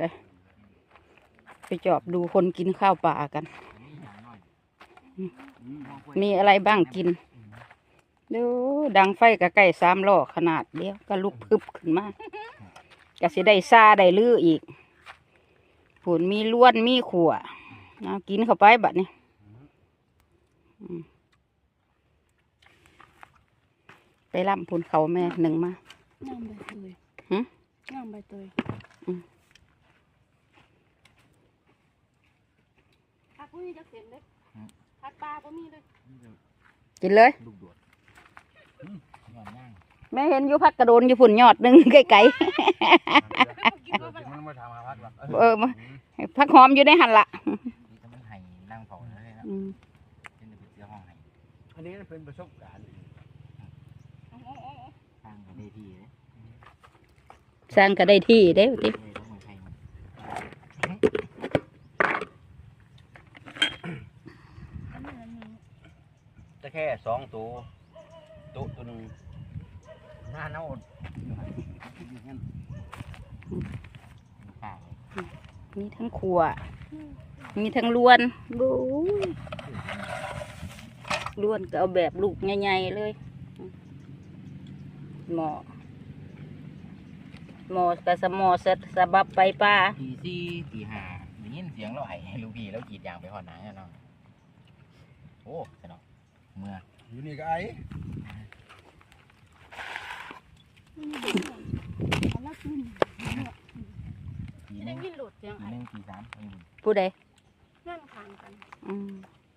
ไปไปจอบดูคนกินข้าวป่ากัน มีอะไรบ้างกิน ดูดังไฟกับไก่สามล้อขนาดเดียวก็ลุกพึบขึ้นมาก็สิได้ซาได้ลืออีกผุนมีล้วนมีขัวเอากินเข้าไปบัดนี้อืมไปล่ำผุนเขาแม่หนึ่งมาย่างใบเตยหึย่างใบเตย อืมผักมีจะเสร็จเลยผักปลาก็มีเลยกินเลย ลูกโดดหย่อนย่างแม่เห็นอยู่พักกระโดนอยู่ฝุ่นยอดหนึ่งไกลกินว่ามันมันไม่ทำมาพักหรอกๆเออมาพักหอมอยู่ในหันละนี่ก็มันไห้นั่งเผาเลยนะอืมเป็นเสื้อห้องไห้อันนี้เป็นประสบการณ์เอาเอาเอาเอาทางกันได้ที่เลยสร้างก็ได้ที่เด้อติ เลยต้องมือไทยมัน อันนี้อันนี้ จะ แค่สองตัวตัวตัวหนึ่งหน้าเน่าอยู่หันอยู่งั้นป่าเลยมีทั้งขัวมีทั้งล้วนบู๊ยล้วนก็เอาแบบลูกใหญ่ๆเลยหมอหมอกระสมอสะสะบับไปป้าตีสี่ตีห้าได้ยินเสียงเราไห้ลูกพี่แล้วกรีดยางไปหอดหนังอะเนาะโอ้สนอก เมื่ออยู่นี่ก็ไอ้อันละกินตีหได้นึ่งยินหลุดเสียงตีไอ้หนึ่งตีสามตีหนึ่งผู้ใดนั่งทางกันอืม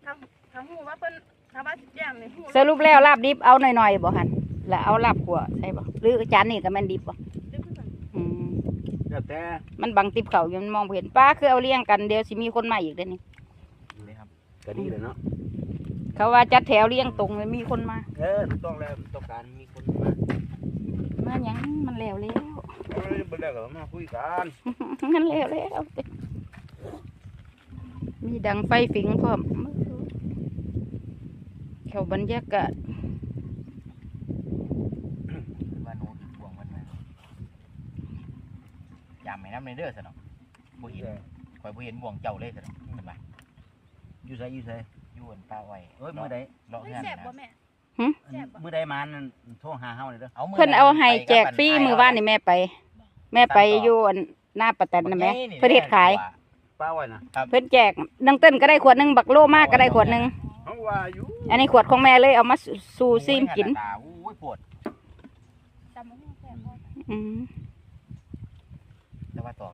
ทางทางหูว่าเพิ่นถ้าว่าสิแจ้งนี่หูสรุปแล้วลาบดิบเอาหน่อยๆบ่หันแล้วเอาลาบขัวใช่บ่หรือจานนี่ก็แม่นดิบบ่ได้เพิ่นสั่งอืมแล้วแต่มันบังติบเขาอยู่มันมองบ่เห็นป้าคือเอาเลี้ยงกันเดี๋ยวสิมีคนมาอีกเด้อนี่ดูเลยครับก็ดีเลยเนาะ เขาว่าจัดแถวเลี้ยงตรงเลยมีคนมา เออถูกต้องแล้วต้องการมีคนมามาหยังมันแล้วแล้วเอ้ยบ่ได้ก็มาคุยกันมันแล้วแล้วมีดังไฟฝิงพร้อมเขาบรรยากาศว่าหนูติดบ่วงมันมายามไม่น้ำในเด้อสนอกบ่เห็นคอยบ่เห็นบ่วงเจ้าเลยสนอกเห็นปะอยู่ไสอยู่ไสอ ยู่บนป้าไว้เอ้ยมื้อใดเลาะเฮ้ยเฮือนแซ่บบ่นะแม่อันมื้อใดมานั่นโทรหาเฮาเลยเด้อเอามือเพิ่นเอาให้แจกฟรีมือว่านนี่แม่ไป แม่ไปอยู่อันหน้าประแตนนะแม่เพิ่นเฮ็ดขาย ป้าไว้นะเพิ่นแจกนังเต้นก็ได้ขวดหนึงบักโลมากก็ได้ขวดหนึงเฮาว่าอยู่อันนี้ขวดของแม่เลยเอามาสู่ซิมกิน โอ้ยปวดจำบ่ฮู้แซ่บบ่อืมแต่ว่าต่อ